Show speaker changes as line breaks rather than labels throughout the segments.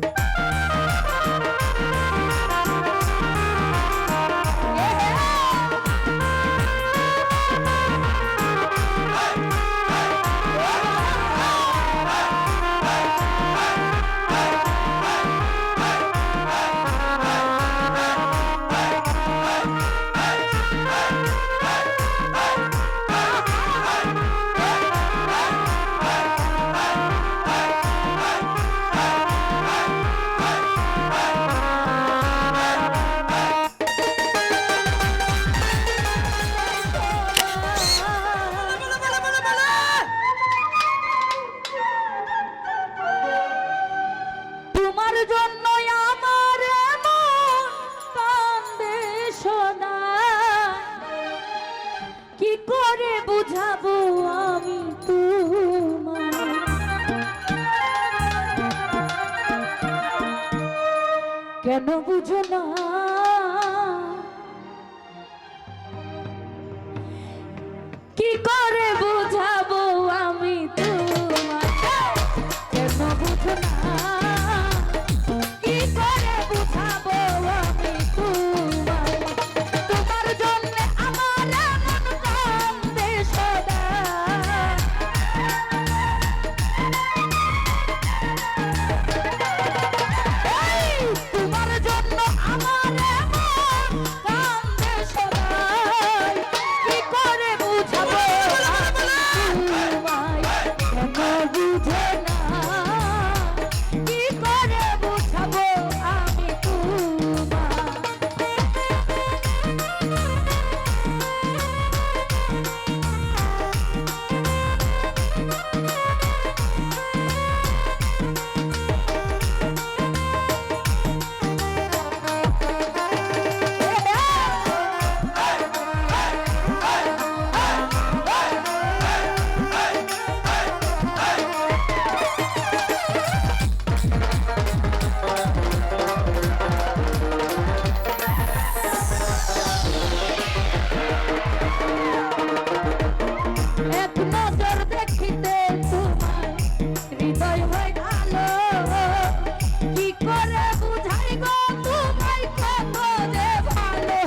Thank you. কেন বুঝো না? এক নজর দেখিতে তোমায়। হৃদয় হয় ভালো কি করে বুঝাই গো তোমায় কত যে ভালো?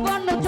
জীবন যৌবন